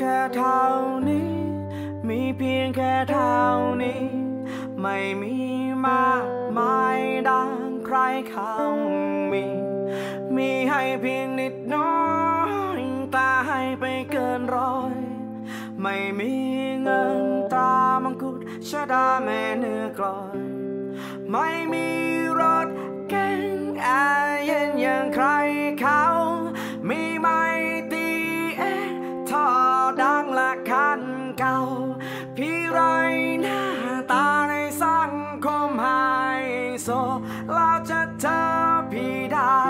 ค่เท่านี้ มีเพียงแค่เท่านี้ ไม่มีมากมายดังใครเขามี มีให้เพียงนิดน้อยตาให้ไปเกินร้อย ไม่มีเงินตรามังคุดชะดาแม่เนื้อกลอย ไม่มีรถเก๋งแอร์เย็นอย่างใครเขา แล้วจะเจอพี่ได้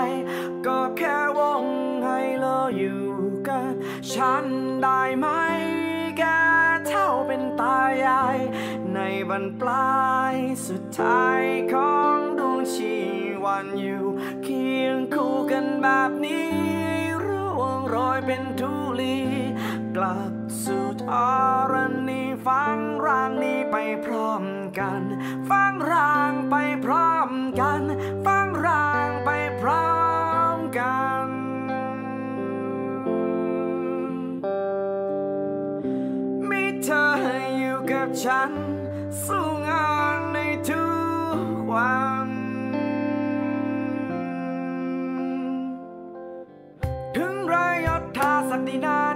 ก็แค่วงให้เลออยู่กับฉันได้ไหมแค่เท่าเป็นตายาย ในบรรปลายสุดท้ายของดวงชีวันอยู่ เคียงคู่กันแบบนี้ร่วงโรยเป็นทุลี กลับสู่ธรณีฟังร่างนี้ พร้อมกัน ฟังร่างไปพร้อมกัน ฟังร่างไปพร้อมกัน มีเธออยู่กับฉัน สู้งานในทุกวันถึงไรยศทาศักดินา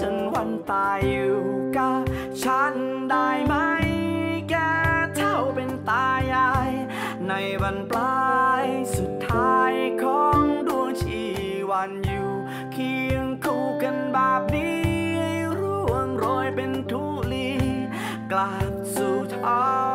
ฉันวันตายอยู่กับฉันได้ไหม แกเท่าเป็นตายาย ในบรรปลายสุดท้ายของดวงชีวันอยู่ เคียงคู่กันแบบนี้ร่วงโรยเป็นทุลีกลับสู่ท้อง